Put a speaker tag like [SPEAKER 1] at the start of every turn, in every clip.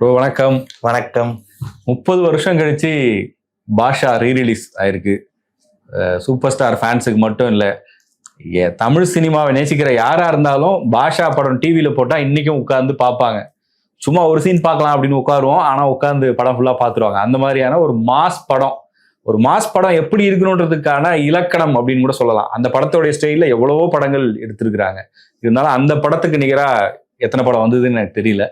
[SPEAKER 1] Bro வணக்கம்.
[SPEAKER 2] வணக்கம்.
[SPEAKER 1] முப்பது வருஷம் கழிச்சு பாஷா ரீரிலீஸ் ஆயிருக்கு. சூப்பர் ஸ்டார் ஃபேன்ஸுக்கு மட்டும் இல்லை தமிழ் சினிமாவை நேசிக்கிற யாரா இருந்தாலும் பாஷா படம் டிவியில் போட்டால் இன்னைக்கும் உட்காந்து பார்ப்பாங்க. சும்மா ஒரு சீன் பார்க்கலாம் அப்படின்னு உட்காருவோம் ஆனால் உட்காந்து படம் ஃபுல்லாக பார்த்துருவாங்க. அந்த மாதிரியான ஒரு மாஸ் படம். ஒரு மாஸ் படம் எப்படி இருக்கணுன்றதுக்கான இலக்கணம் அப்படின்னு கூட சொல்லலாம். அந்த படத்தோடைய ஸ்டைலில் எவ்வளவோ படங்கள் எடுத்திருக்கிறாங்க. இருந்தாலும் அந்த படத்துக்கு நிகராக எத்தனை படம் வந்ததுன்னு எனக்கு தெரியல.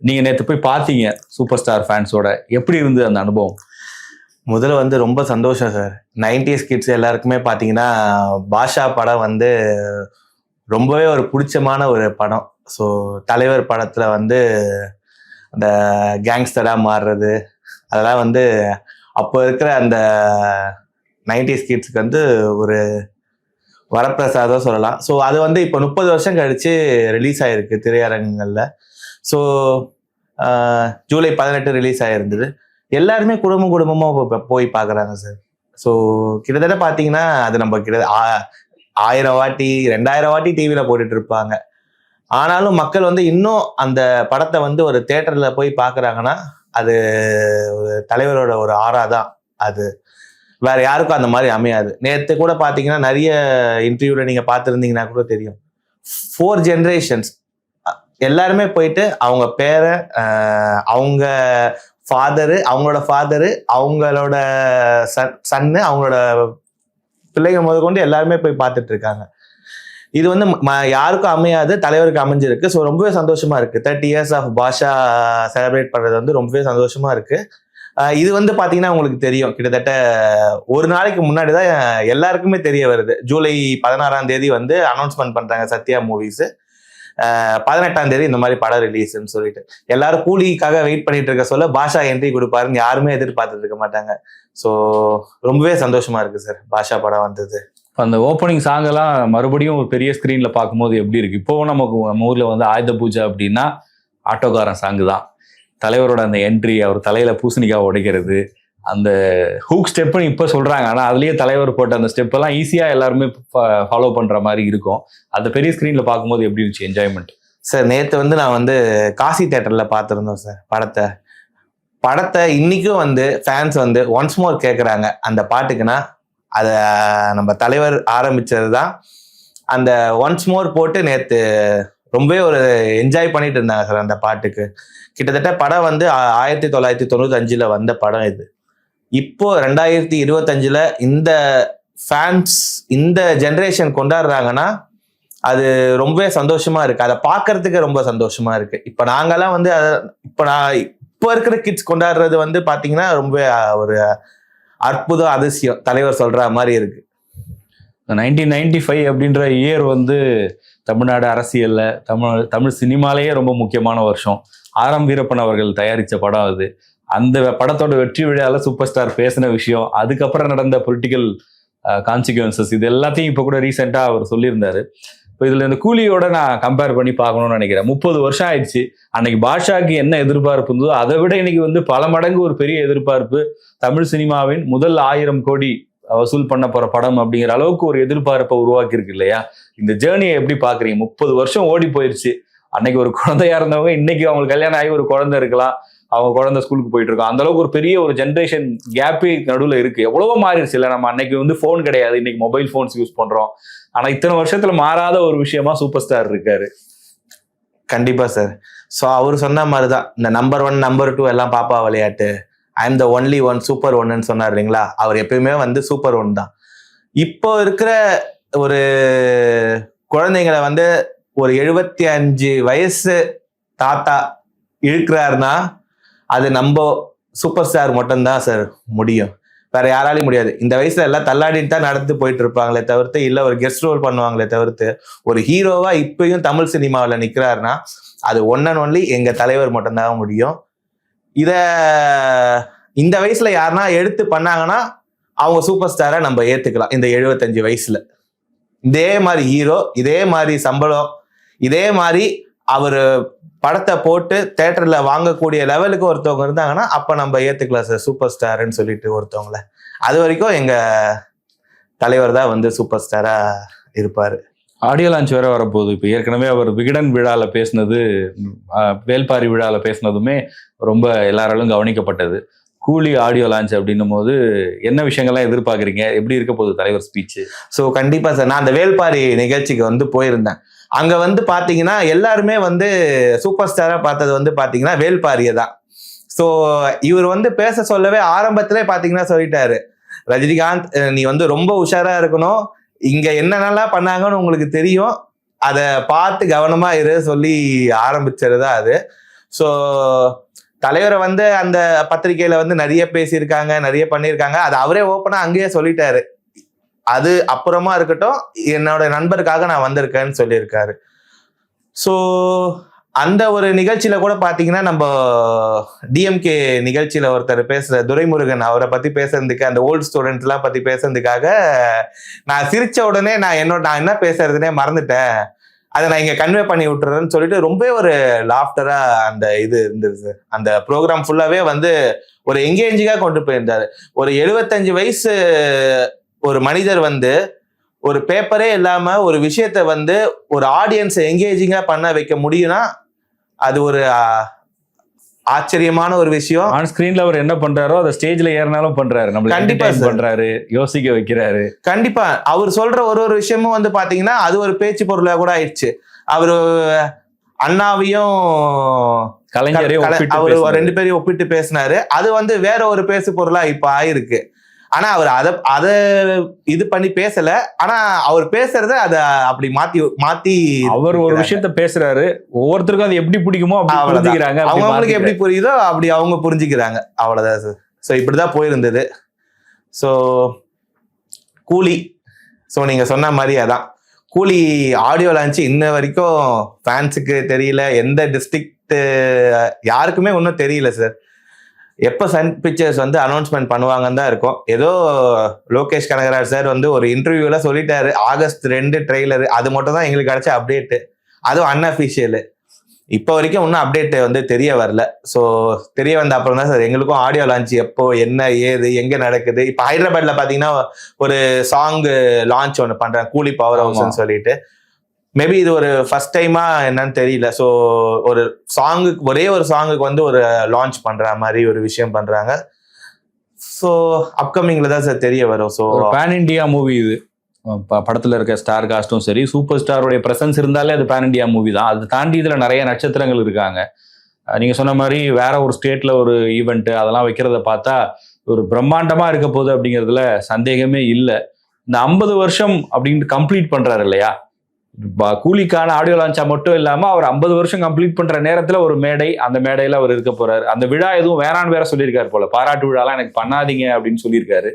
[SPEAKER 1] நீங்க நேற்று போய் பார்த்தீங்க சூப்பர் ஸ்டார் ஃபேன்ஸோட எப்படி இருந்தது அந்த அனுபவம்?
[SPEAKER 2] முதல்ல வந்து ரொம்ப சந்தோஷம் சார். நைன்டிஸ் கிட்ஸ் எல்லாருக்குமே பார்த்தீங்கன்னா பாஷா படம் வந்து ரொம்பவே ஒரு பிடிச்சமான ஒரு படம். ஸோ தலைவர் படத்தில் வந்து அந்த கேங்ஸ்டராக மாறுறது அதெல்லாம் வந்து அப்போ இருக்கிற அந்த நைன்டிஸ் கிட்ஸுக்கு வந்து ஒரு வரப்பிரசாதம் சொல்லலாம். ஸோ அது வந்து இப்போ முப்பது வருஷம் கழிச்சு ரிலீஸ் ஆயிருக்கு திரையரங்குகளில். ஸோ ஜூலை பதினெட்டு ரிலீஸ் ஆகிருந்தது எல்லாருமே குடும்பம் குடும்பமாக போய் பார்க்குறாங்க சார் ஸோ கிட்டத்தட்ட பார்த்தீங்கன்னா அது நம்ம கிட்ட ஆ- ஆயிரம் வாட்டி ரெண்டாயிரம் வாட்டி டிவியில் போட்டுட்டு இருப்பாங்க. ஆனாலும் மக்கள் வந்து இன்னும் அந்த படத்தை வந்து ஒரு தேட்டரில் போய் பார்க்குறாங்கன்னா அது ஒரு தலைவரோட ஒரு ஆறா தான் அது. வேற யாருக்கும் அந்த மாதிரி அமையாது. நேற்று கூட பார்த்தீங்கன்னா நிறைய இன்டர்வியூவில் நீங்கள் பார்த்துருந்தீங்கன்னா கூட தெரியும். ஃபோர் ஜென்ரேஷன்ஸ் எல்லாருமே போயிட்டு அவங்க பேரை அவங்க ஃபாதரு அவங்களோட ஃபாதரு அவங்களோட சன் சன்னு அவங்களோட பிள்ளைங்க முத கொண்டு எல்லாருமே போய் பார்த்துட்டு இருக்காங்க. இது வந்து ம- யாருக்கும் அமையாது தலைவருக்கு அமைஞ்சிருக்கு. ஸோ ரொம்பவே சந்தோஷமா இருக்கு. Thirty years of Baasha celebrate பண்றது வந்து ரொம்பவே சந்தோஷமா இருக்கு. இது வந்து பாத்தீங்கன்னா உங்களுக்கு தெரியும். கிட்டத்தட்ட ஒரு நாளைக்கு முன்னாடி தான் எல்லாருக்குமே தெரிய வருது. ஜூலை பதினாறாம் தேதி வந்து அனௌன்ஸ்மெண்ட் பண்றாங்க சத்யா மூவிஸ் பதினெட்டாம் தேதி இந்த மாதிரி படம் ரிலீஸ்ன்னு சொல்லிட்டு. எல்லாரும் கூலிக்காக வெயிட் பண்ணிட்டு இருக்க சொல்ல பாஷா என்ட்ரி கொடுப்பாருன்னு யாருமே எதிர்பார்த்துட்டு இருக்க மாட்டாங்க. ஸோ ரொம்பவே சந்தோஷமா இருக்கு சார் பாஷா படம் வந்தது.
[SPEAKER 1] அந்த ஓப்பனிங் சாங் எல்லாம் மறுபடியும் ஒரு பெரிய ஸ்க்ரீனில் பார்க்கும்போது எப்படி இருக்கு? இப்போ நமக்கு நம்ம ஊர்ல வந்து ஆயுத பூஜை அப்படின்னா ஆட்டோக்காரன் சாங் தான். தலைவரோட அந்த என்ட்ரி அவர் தலையில பூசணிக்காய் உடைக்கிறது. அந்த ஹூக் ஸ்டெப்னு இப்போ சொல்கிறாங்க ஆனால் அதுலேயே தலைவர் போட்ட அந்த ஸ்டெப்பெல்லாம் ஈஸியாக எல்லாருமே ஃபாலோ பண்ணுற மாதிரி இருக்கும். அந்த பெரிய ஸ்க்ரீனில் பார்க்கும்போது எப்படி இருந்துச்சு என்ஜாய்மெண்ட்
[SPEAKER 2] சார் நேற்று வந்து நான் வந்து காசி தேட்டரில் பார்த்துருந்தோம் சார் படத்தை. படத்தை இன்னைக்கும் வந்து ஃபேன்ஸ் வந்து ஒன்ஸ் மோர் கேட்குறாங்க அந்த பாட்டுக்குன்னா அதை நம்ம தலைவர் ஆரம்பிச்சது தான் அந்த ஒன்ஸ் மோர் போட்டு நேற்று ரொம்பவே ஒரு என்ஜாய் பண்ணிட்டு இருந்தாங்க சார் அந்த பாட்டுக்கு. கிட்டத்தட்ட படம் வந்து ஆ- ஆயிரத்தி தொள்ளாயிரத்தி தொண்ணூத்தஞ்சுல வந்த படம் இது. இப்போ ரெண்டாயிரத்தி இருபத்தஞ்சில் இந்த ஃபேன்ஸ் இந்த ஜென்ரேஷன் கொண்டாடுறாங்கன்னா அது ரொம்பவே சந்தோஷமா இருக்கு. அதை பார்க்கறதுக்கு ரொம்ப சந்தோஷமா இருக்கு. இப்போ நாங்கெல்லாம் வந்து அதை இப்போ நான் இப்போ இருக்கிற கிட்ஸ் கொண்டாடுறது வந்து பார்த்தீங்கன்னா ரொம்ப ஒரு அற்புதம் அதிசயம். தலைவர் சொல்ற மாதிரி இருக்கு.
[SPEAKER 1] நைன்டீன் நைன்டி ஃபைவ் அப்படின்ற இயர் வந்து தமிழ்நாடு அரசியலில் தமிழ் தமிழ் சினிமாலேயே ரொம்ப முக்கியமான வருஷம். ஆரம் வீரப்பன் அவர்கள் தயாரித்த படம் அது. அந்த படத்தோட வெற்றி விழால சூப்பர் ஸ்டார் பேசின விஷயம் அதுக்கப்புறம் நடந்த பொலிட்டிக்கல் கான்சிக்வன்சஸ் இது எல்லாத்தையும் இப்போ கூட ரீசெண்டாக அவர் சொல்லியிருந்தாரு. இப்போ இதில் இந்த கூலியோட நான் கம்பேர் பண்ணி பார்க்கணும்னு நினைக்கிறேன். முப்பது வருஷம் ஆயிடுச்சு. அன்னைக்கு பாஷாக்கு என்ன எதிர்பார்ப்பு இருந்ததோ அதை விட இன்னைக்கு வந்து பல மடங்கு ஒரு பெரிய எதிர்பார்ப்பு தமிழ் சினிமாவின் முதல் ஆயிரம் கோடி வசூல் பண்ண போற படம் அப்படிங்கிற அளவுக்கு ஒரு எதிர்பார்ப்பை உருவாக்கியிருக்கு இல்லையா? இந்த ஜேர்னியை எப்படி பாக்குறீங்க? முப்பது வருஷம் ஓடி போயிருச்சு. அன்னைக்கு ஒரு குழந்தையா இருந்தவங்க இன்னைக்கு அவங்களுக்கு கல்யாணம் ஆகி ஒரு குழந்தை இருக்கலாம். அவங்க குழந்தை ஸ்கூலுக்கு போயிட்டு இருக்கோம் அந்த அளவுக்கு ஒரு பெரிய ஒரு ஜென்ரேஷன் கேப்பே நடுவில் இருக்கு. எவ்வளவோ மாறிடுச்சு இல்லை நம்ம அன்னைக்கு வந்து ஃபோன் கிடையாது. இன்னைக்கு மொபைல் ஃபோன்ஸ் யூஸ் பண்றோம். ஆனா இத்தனை வருஷத்துல மாறாத ஒரு விஷயமா சூப்பர் ஸ்டார் இருக்காரு.
[SPEAKER 2] கண்டிப்பா சார் ஸோ அவர் சொன்ன மாதிரி தான் இந்த நம்பர் ஒன் நம்பர் டூ எல்லாம் பாப்பா விளையாட்டு. I am the only one super ஒன்னு சொன்னார் இல்லைங்களா? அவர் எப்பயுமே வந்து சூப்பர் ஒன் தான். இப்போ இருக்கிற ஒரு குழந்தைங்களை வந்து ஒரு எழுபத்தி அஞ்சு வயசு தாத்தா இழுக்கிறாருன்னா அது நம்ம சூப்பர் ஸ்டார் மட்டும்தான் சார் முடியும். வேற யாராலையும் முடியாது. இந்த வயசுல எல்லாம் தள்ளாடிட்டு தான் நடந்து போயிட்டு இருப்பாங்களே தவிர்த்து இல்ல ஒரு கெஸ்ட் ரோல் பண்ணுவாங்களே தவிர்த்து ஒரு ஹீரோவா இப்பயும் தமிழ் சினிமாவில் நிக்கிறாருன்னா அது ஒன் அண்ட் ஒன்லி எங்க தலைவர் மட்டும்தான் முடியும். இத இந்த வயசுல யாருன்னா எடுத்து பண்ணாங்கன்னா அவங்க சூப்பர் ஸ்டாரை நம்ம ஏத்துக்கலாம் இந்த எழுபத்தஞ்சு வயசுல. இதே மாதிரி ஹீரோ இதே மாதிரி சம்பளம் இதே மாதிரி அவர் படத்தை போட்டு தேட்டர்ல வாங்கக்கூடிய லெவலுக்கு ஒருத்தவங்க இருந்தாங்கன்னா அப்ப நம்ம ஏத்துக்கலாம் சார். சூப்பர் ஸ்டாருன்னு சொல்லிட்டு ஒருத்தவங்கள. அது வரைக்கும் எங்க தலைவர் தான் வந்து சூப்பர் ஸ்டாரா இருப்பாரு.
[SPEAKER 1] ஆடியோ லான்ச் வேற வரப்போகுது. இப்போ ஏற்கனவே அவர் விகடன் விழாவில் பேசினது வேல்பாரி விழாவில் பேசினதுமே ரொம்ப எல்லாராலும் கவனிக்கப்பட்டது. கூலி ஆடியோ லான்ச் அப்படின்னும் போது என்ன விஷயங்கள்லாம் எதிர்பார்க்குறீங்க? எப்படி இருக்க போகுது தலைவர் ஸ்பீச்சு
[SPEAKER 2] ஸோ கண்டிப்பாக சார் நான் அந்த வேல்பாரி நிகழ்ச்சிக்கு வந்து போயிருந்தேன். அங்கே வந்து பார்த்தீங்கன்னா எல்லாருமே வந்து சூப்பர் ஸ்டாராக பார்த்தது வந்து பார்த்தீங்கன்னா வேல்பாரியை தான். ஸோ இவர் வந்து பேச சொல்லவே ஆரம்பத்திலே பார்த்தீங்கன்னா சொல்லிட்டாரு. ரஜினிகாந்த் நீ வந்து ரொம்ப உஷாராக இருக்கணும். இங்கே என்னென்னலாம் பண்ணாங்கன்னு உங்களுக்கு தெரியும். அதை பார்த்து கவனமாக இரு சொல்லி ஆரம்பிச்சது தான் அது. ஸோ தலைவரை வந்து அந்த பத்திரிகையில வந்து நிறைய பேசியிருக்காங்க நிறைய பண்ணியிருக்காங்க. அது அவரே ஓப்பனா அங்கேயே சொல்லிட்டாரு. அது அப்புறமா இருக்கட்டும் என்னோட நண்பருக்காக நான் வந்திருக்கேன்னு சொல்லியிருக்காரு. ஸோ அந்த ஒரு நிகழ்ச்சியில கூட பாத்தீங்கன்னா நம்ம டிஎம்கே நிகழ்ச்சியில ஒருத்தர் பேசுற துரைமுருகன் அவரை பத்தி பேசுறதுக்கு அந்த ஓல்டு ஸ்டூடெண்ட்ஸ் எல்லாம் பத்தி பேசுறதுக்காக நான் சிரிச்ச உடனே நான் என்னோட நான் என்ன பேசுறதுனே மறந்துட்டேன். அதை நான் இங்க கன்வே பண்ணி விட்டுறேன்னு சொல்லிட்டு ரொம்ப ஒரு லாஃப்டரா அந்த இது இருந்தது. அந்த ப்ரோக்ராம் ஃபுல்லாவே வந்து ஒரு எங்கேஜிங்கா கொண்டு போயிருந்தாரு. ஒரு எழுபத்தஞ்சு வயசு ஒரு மனிதர் வந்து ஒரு பேப்பரே இல்லாம ஒரு விஷயத்த வந்து ஒரு ஆடியன்ஸை எங்கேஜிங்கா பண்ண வைக்க முடியும்னா அது ஒரு ஆச்சரியமான ஒரு விஷயம்.
[SPEAKER 1] ஆன் ஸ்கிரீன்ல அவர் என்ன பண்றாரோ அதை ஸ்டேஜ்ல ஏறினாலும் பண்றாரு. நம்ம
[SPEAKER 2] கண்டிப்பா.
[SPEAKER 1] பண்றாரு யோசிக்க வைக்கிறாரு.
[SPEAKER 2] கண்டிப்பா. அவர் சொல்ற ஒரு ஒரு விஷயமும் வந்து பாத்தீங்கன்னா அது ஒரு பேச்சு பொருளா கூட ஆயிடுச்சு. அவரு அண்ணாவையும்
[SPEAKER 1] கலைஞரே
[SPEAKER 2] கல-
[SPEAKER 1] ஒப்பிட்டு
[SPEAKER 2] அவரு. ரெண்டு பேரையும் ஒப்பிட்டு பேசினாரு. அது வந்து வேற ஒரு பேசு பொருளா இப்ப ஆயிருக்கு. ஆனா அவர் அத அத இது பண்ணி பேசல. ஆனா அவர் பேசுறத அத அப்படி மாத்தி மாத்தி
[SPEAKER 1] அவர் ஒரு விஷயத்த பேசுறாரு. ஒவ்வொருத்தருக்கும் அது எப்படி பிடிக்குமோ அப்படி. புரிஞ்சுக்கிறாங்க அப்படி
[SPEAKER 2] அவங்கவுங்களுக்கு எப்படி. புரியுதோ அப்படி அவங்க புரிஞ்சுக்கிறாங்க. அவ்வளவுதான் சார். ஸோ இப்படிதான் போயிருந்தது. ஸோ கூலி. ஸோ நீங்க சொன்ன மாதிரி அதான். கூலி ஆடியோ லான்ச் இன்ன வரைக்கும் ஃபேன்ஸுக்கு தெரியல. எந்த டிஸ்ட்ரிக்ட் யாருக்குமே ஒன்றும் தெரியல சார். எப்போ சன் பிக்சர்ஸ் வந்து அனௌன்ஸ்மெண்ட் பண்ணுவாங்கன்னு தான் இருக்கும். ஏதோ லோகேஷ் கனகராஜ் சார் வந்து ஒரு இன்டர்வியூல சொல்லிட்டாரு. ஆகஸ்ட் ரெண்டு ட்ரெய்லர் அது மட்டும் தான் எங்களுக்கு கிடைச்ச அப்டேட்டு அதுவும் அன்அஃபிஷியலு இப்போ வரைக்கும் இன்னும் அப்டேட் வந்து தெரிய வரல. ஸோ தெரிய வந்த அப்புறம் தான் சார் எங்களுக்கும் ஆடியோ லான்ச் எப்போ என்ன ஏது எங்க நடக்குது. இப்போ ஹைதராபாத்ல பாத்தீங்கன்னா ஒரு சாங் லான்ச் ஒன்று பண்றாங்க. கூலி பவர்
[SPEAKER 1] ஆமா.
[SPEAKER 2] ஹவுஸ்னு சொல்லிட்டு. மேபி இது ஒரு ஃபர்ஸ்ட் டைமா என்னன்னு தெரியல. ஸோ ஒரு சாங்குக்கு ஒரே ஒரு சாங்குக்கு வந்து ஒரு லான்ச் பண்ற மாதிரி ஒரு விஷயம் பண்றாங்க. ஸோ அப்கமிங்ல தான் சார் தெரிய வரும். ஸோ
[SPEAKER 1] பேன் இண்டியா மூவி இது. ப- படத்துல இருக்க ஸ்டார் காஸ்டும் சரி சூப்பர் ஸ்டாருடைய பிரசன்ஸ் இருந்தாலே அது பேன் இண்டியா மூவி தான். அதை தாண்டி இதுல நிறைய நட்சத்திரங்கள் இருக்காங்க. நீங்கள் நீங்க சொன்ன மாதிரி வேற ஒரு ஸ்டேட்ல ஒரு ஈவெண்ட் அதெல்லாம் வைக்கிறத பார்த்தா ஒரு பிரம்மாண்டமா இருக்க போகுது அப்படிங்கிறதுல சந்தேகமே இல்லை. இந்த ஐம்பது வருஷம் அப்படின்ட்டு கம்ப்ளீட் பண்றாரு இல்லையா? கூலிக்கான ஆடியோ லான்ச்சா மட்டும் இல்லாம அவர் ஐம்பது வருஷம் கம்ப்ளீட் பண்ற நேரத்துல ஒரு மேடை அந்த மேடையில அவர் இருக்க போறாரு. அந்த விழா எதுவும் வேறான்னு வேற சொல்லியிருக்காரு போல. பாராட்டு விழாலாம் எனக்கு பண்ணாதீங்க அப்படின்னு சொல்லியிருக்காரு.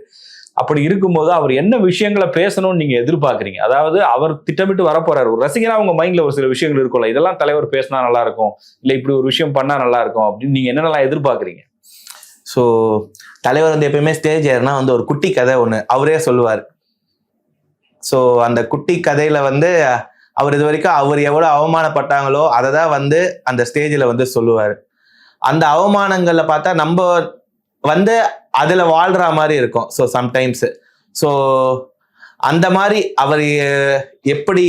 [SPEAKER 1] அப்படி இருக்கும்போது அவர் என்ன விஷயங்களை பேசணும்னு நீங்க எதிர்பார்க்குறீங்க? அதாவது அவர் திட்டமிட்டு வரப்போறாரு. ஒரு ரசிகனா உங்க மைண்ட்ல ஒரு சில விஷயங்கள் இருக்கும்ல. இதெல்லாம் தலைவர் பேசினா நல்லா இருக்கும். இல்ல இப்படி ஒரு விஷயம் பண்ணா நல்லா இருக்கும் அப்படின்னு நீங்க என்னென்னலாம் எதிர்பார்க்குறீங்க?
[SPEAKER 2] ஸோ தலைவர் வந்து எப்பயுமே ஸ்டேஜ் ஏறினா வந்து ஒரு குட்டி கதை ஒன்று அவரே சொல்லுவார். ஸோ அந்த குட்டி கதையில வந்து அவர் இது வரைக்கும் அவர் எவ்வளோ அவமானப்பட்டாங்களோ அதை தான் வந்து அந்த ஸ்டேஜில் வந்து சொல்லுவார். அந்த அவமானங்களில் பார்த்தா நம்ம வந்து அதில் வாழ்ற மாதிரி இருக்கும். ஸோ சம்டைம்ஸ் ஸோ அந்த மாதிரி அவர் எப்படி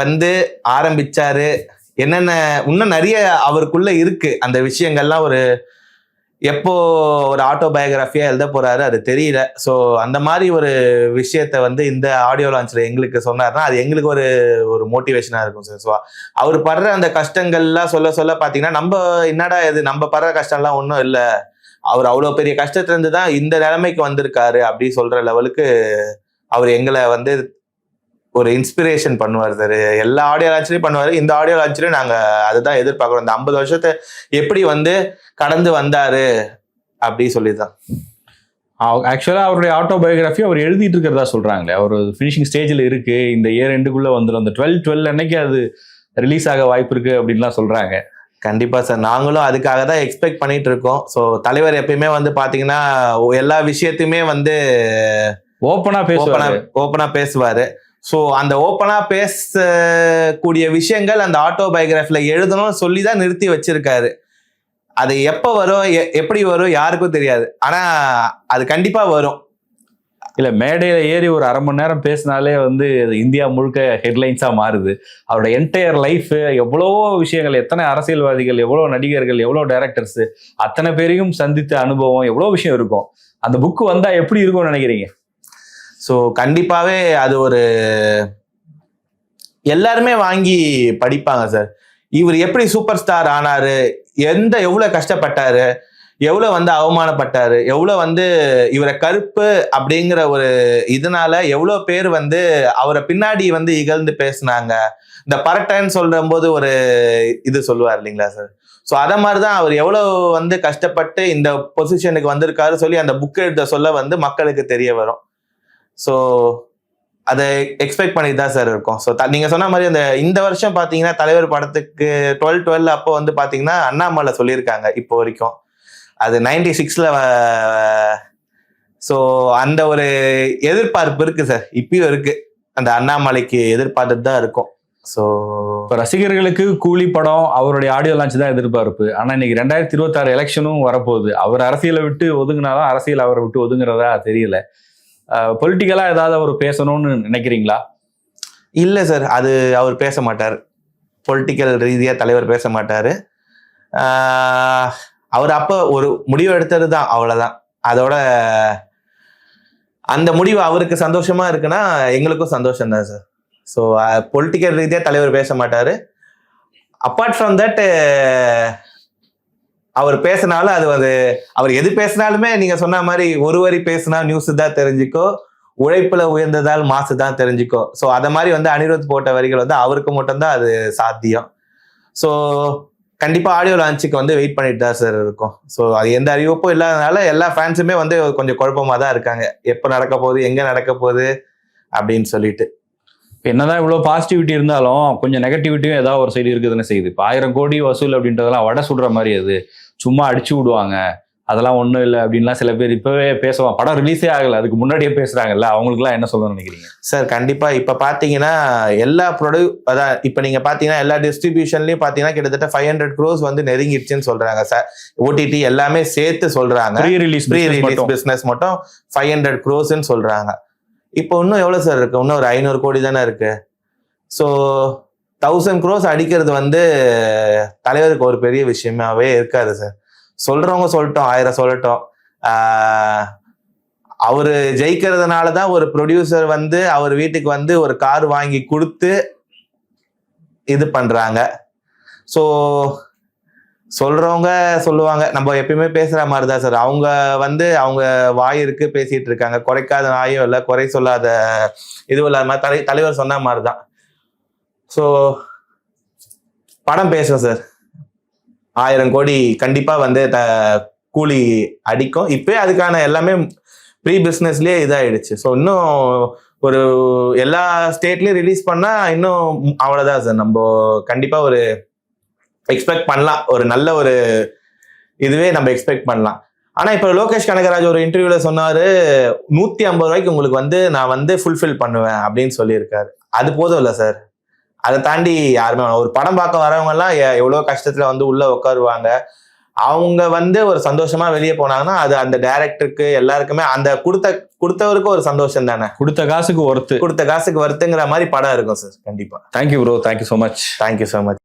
[SPEAKER 2] வந்து ஆரம்பிச்சாரு என்னென்ன இன்னும் நிறைய அவருக்குள்ள இருக்கு. அந்த விஷயங்கள்லாம் ஒரு எப்போ ஒரு ஆட்டோபயோகிராஃபியாக எழுத போறாரு அது தெரியல. ஸோ அந்த மாதிரி ஒரு விஷயத்த வந்து இந்த ஆடியோ லான்ச்ல எங்களுக்கு சொன்னார்னா அது எங்களுக்கு ஒரு ஒரு மோட்டிவேஷனா இருக்கும் சார் ஸோ அவர் படுற அந்த கஷ்டங்கள்லாம் சொல்ல சொல்ல பாத்தீங்கன்னா நம்ம என்னடா இது? நம்ம படுற கஷ்டம்லாம் ஒன்றும் இல்லை. அவர் அவ்வளோ பெரிய கஷ்டத்துல இருந்து தான் இந்த நிலைமைக்கு வந்திருக்காரு அப்படி சொல்ற லெவலுக்கு அவர் எங்களை வந்து ஒரு இன்ஸ்பிரேஷன் பண்ணுவார் சார் எல்லா ஆடியோ லான்ச்லயும் பண்ணுவார். இந்த ஆடியோ லான்ச்லயும் நாங்க அதுதான் எதிர்பார்க்குறோம். இந்த ஐம்பது வருஷத்தை எப்படி வந்து கடந்து வந்தாரு அப்படி சொல்லிதான்.
[SPEAKER 1] ஆக்சுவலா அவருடைய ஆட்டோபயோகிராஃபி அவர் எழுதிட்டு இருக்கிறதா சொல்றாங்களே. அவர் ஃபினிஷிங் ஸ்டேஜ்ல இருக்கு. இந்த இயர் எண்டுக்குள்ள வந்துடும் அந்த டுவெல் டுவெல் அன்னைக்கு அது ரிலீஸ் ஆக வாய்ப்பு இருக்கு அப்படின்லாம் சொல்றாங்க.
[SPEAKER 2] கண்டிப்பா சார் நாங்களும் அதுக்காக தான் எக்ஸ்பெக்ட் பண்ணிட்டு இருக்கோம். ஸோ தலைவர் எப்பயுமே வந்து பாத்தீங்கன்னா எல்லா விஷயத்தையுமே வந்து
[SPEAKER 1] ஓப்பனா
[SPEAKER 2] ஓப்பனா
[SPEAKER 1] பேசுவாரு
[SPEAKER 2] ஓப்பனா பேசுவாரு. ஸோ அந்த ஓப்பனாக பேசக்கூடிய விஷயங்கள் அந்த ஆட்டோ பயோகிராஃபியில் எழுதணும்னு சொல்லி தான் நிறுத்தி வச்சிருக்காரு. அது எப்போ வரும் எ- எப்படி வரும் யாருக்கும் தெரியாது. ஆனால் அது கண்டிப்பாக வரும்.
[SPEAKER 1] இல்லை மேடையில் ஏறி ஒரு அரை மணி நேரம் பேசினாலே வந்து இந்தியா முழுக்க ஹெட்லைன்ஸாக மாறுது. அவரோட என்டையர் லைஃப் எவ்வளவோ விஷயங்கள் எத்தனை அரசியல்வாதிகள் எவ்வளோ நடிகர்கள் எவ்வளோ டைரக்டர்ஸ் அத்தனை பேரையும் சந்தித்த அனுபவம் எவ்வளோ விஷயம் இருக்கும். அந்த புக்கு வந்தால் எப்படி இருக்கும்னு நினைக்கிறீங்க?
[SPEAKER 2] ஸோ கண்டிப்பாகவே அது ஒரு எல்லாருமே வாங்கி படிப்பாங்க சார் இவர் எப்படி சூப்பர் ஸ்டார் ஆனாரு எந்த எவ்வளோ கஷ்டப்பட்டாரு எவ்வளோ வந்து அவமானப்பட்டாரு எவ்வளோ வந்து இவரை கருப்பு அப்படிங்கிற ஒரு இதனால எவ்வளோ பேர் வந்து அவரை பின்னாடி வந்து இகழ்ந்து பேசுனாங்க. இந்த பரட்டைன்னு சொல்ற போது ஒரு இது சொல்லுவார் இல்லைங்களா சார் ஸோ அதை மாதிரி தான் அவர் எவ்வளோ வந்து கஷ்டப்பட்டு இந்த பொசிஷனுக்கு வந்திருக்காரு சொல்லி அந்த புக் எழுத சொல்ல வந்து மக்களுக்கு தெரிய வரும். ஸோ அதை எக்ஸ்பெக்ட் பண்ணி தான் சார் இருக்கும். ஸோ நீங்க சொன்ன மாதிரி அந்த இந்த வருஷம் பாத்தீங்கன்னா தலைவர் படத்துக்கு டுவெல் டுவெல் அப்போ வந்து பாத்தீங்கன்னா அண்ணாமலை சொல்லியிருக்காங்க இப்போ வரைக்கும். அது நைன்டி சிக்ஸ்ல ஸோ அந்த ஒரு எதிர்பார்ப்பு இருக்கு சார் இப்பயும் இருக்கு. அந்த அண்ணாமலைக்கு எதிர்பார்த்துட்டு தான் இருக்கும். ஸோ
[SPEAKER 1] இப்போ ரசிகர்களுக்கு கூலி படம் அவருடைய ஆடியோ லான்ச் தான் எதிர்பார்ப்பு. ஆனால் இன்னைக்கு ரெண்டாயிரத்தி இருபத்தாறு எலெக்ஷனும் வரப்போகுது. அவர் அரசியலை விட்டு ஒதுங்கினாலும் அரசியல் அவரை விட்டு ஒதுங்குறதா தெரியல. பொலிட்டிக்கலா ஏதாவது அவர் பேசணும்னு நினைக்கிறீங்களா?
[SPEAKER 2] இல்லை சார் அது அவர் பேச மாட்டார். பொலிட்டிக்கல் ரீதியாக தலைவர் பேச மாட்டார். அவர் அப்போ ஒரு முடிவு எடுத்தது தான் அவ்வளோதான் அதோட அந்த முடிவு அவருக்கு சந்தோஷமா இருக்குன்னா எங்களுக்கும் சந்தோஷம் தான் சார் ஸோ பொலிட்டிக்கல் ரீதியாக தலைவர் பேச மாட்டார். அப்பார்ட் ஃப்ரம் தட் அவர் பேசினாலும் அது அது அவர் எது பேசினாலுமே நீங்க சொன்ன மாதிரி ஒரு வரி பேசினா நியூஸ் தான் தெரிஞ்சுக்கோ உழைப்புல உயர்ந்ததால் மாசு தான் தெரிஞ்சுக்கோ. ஸோ அத மாதிரி வந்து அனிருத் போட்ட வரிகள் வந்து அவருக்கு மட்டும்தான் அது சாத்தியம். ஸோ கண்டிப்பா ஆடியோ லான்ச்சுக்கு வந்து வெயிட் பண்ணிட்டு தான் சார் இருக்கும். ஸோ அது எந்த அறிவிப்பும் இல்லாதனால எல்லா ஃபேன்ஸுமே வந்து கொஞ்சம் குழப்பமா தான் இருக்காங்க. எப்போ நடக்க போகுது எங்க நடக்க போகுது அப்படின்னு சொல்லிட்டு.
[SPEAKER 1] என்னதான் இவ்வளவு பாசிட்டிவிட்டி இருந்தாலும் கொஞ்சம் நெகட்டிவிட்டியும் ஏதாவது ஒரு சைடு இருக்குதுன்னு செய்யுது. இப்போ ஆயிரம் கோடி வசூல் அப்படின்றதெல்லாம் வடை சுடுற மாதிரி அது. சும்மா அடிச்சு விடுவாங்க. அதெல்லாம் ஒண்ணும் இல்லை அப்படின்லாம் சில பேர் இப்பவே பேசுவாங்க. படம் ரிலீஸே ஆகல. அதுக்கு முன்னாடியே பேசுறாங்கல்ல. அவங்களுக்குலாம் என்ன சொல்லணும்னு நினைக்கிறீங்க?
[SPEAKER 2] சார் கண்டிப்பா. இப்ப பாத்தீங்கன்னா எல்லா ப்ரொடியூ அதான் இப்ப நீங்க பாத்தீங்கன்னா எல்லா டிஸ்ட்ரிபியூஷன்லயும் பாத்தீங்கன்னா கிட்டத்தட்ட ஃபைவ் ஹண்ட்ரட் க்ரோஸ் வந்து நெருங்கிடுச்சுன்னு சொல்றாங்க சார். ஓடிடி எல்லாமே சேர்த்து சொல்றாங்க.
[SPEAKER 1] Pre release
[SPEAKER 2] pre release business மட்டும் ஃபைவ் ஹண்ட்ரட் க்ரோஸ்ன்னு சொல்றாங்க. இப்போ இன்னும் எவ்வளவு சார் இருக்கு? இன்னும் ஒரு ஐநூறு கோடி தானே இருக்கு. ஸோ தௌசண்ட் க்ரோஸ் அடிக்கிறது வந்து தலைவருக்கு ஒரு பெரிய விஷயமாவே இருக்காது சார் சொல்றவங்க சொல்லட்டும் ஆயிரம் சொல்லட்டும். அவர் ஜெயிக்கிறதுனால தான் ஒரு ப்ரொடியூசர் வந்து அவர் வீட்டுக்கு வந்து ஒரு கார் வாங்கி கொடுத்து இது பண்றாங்க. ஸோ சொல்றவங்க சொல்லுவாங்க நம்ம எப்பயுமே பேசுற மாதிரி தான் சார் அவங்க வந்து அவங்க வாய் இருக்கு பேசிட்டு இருக்காங்க. குறைக்காத நாயும் இல்லை குறை சொல்லாத இதுவும் இல்லாத மாதிரி தலை தலைவர் சொன்ன மாதிரி தான் ஸோ படம் பேசும் சார் ஆயிரம் கோடி கண்டிப்பா வந்து த- கூலி அடிக்கும். இப்போ அதுக்கான எல்லாமே ப்ரீ பிஸ்னஸ்லயே இதாயிடுச்சு. ஸோ இன்னும் ஒரு எல்லா ஸ்டேட்லயும் ரிலீஸ் பண்ணா இன்னும் அவ்வளோதான் சார் நம்ம கண்டிப்பாக ஒரு எக்ஸ்பெக்ட் பண்ணலாம். ஒரு நல்ல ஒரு இதுவே நம்ம எக்ஸ்பெக்ட் பண்ணலாம். ஆனால் இப்போ லோகேஷ் கனகராஜ் ஒரு இன்டர்வியூல சொன்னாரு நூற்றி ஐம்பது ரூபாய்க்கு உங்களுக்கு வந்து நான் வந்து ஃபுல்ஃபில் பண்ணுவேன் அப்படின்னு சொல்லியிருக்காரு. அது போதும் இல்லை சார் அதை தாண்டி யாருமே. ஒரு படம் பார்க்க வரவங்க எல்லாம் எ- எவ்வளவு கஷ்டத்துல வந்து உள்ள உட்காருவாங்க அவங்க வந்து ஒரு சந்தோஷமா வெளியே போனாங்கன்னா அது அந்த டைரக்டருக்கு எல்லாருக்குமே அந்த கொடுத்த கொடுத்தவருக்கு ஒரு சந்தோஷம் தானே.
[SPEAKER 1] கொடுத்த காசுக்கு ஒர்த்து
[SPEAKER 2] கொடுத்த காசுக்கு வருத்துங்கிற மாதிரி படம் இருக்கும் சார் கண்டிப்பா.
[SPEAKER 1] Thank you bro thank you so much
[SPEAKER 2] thank you so much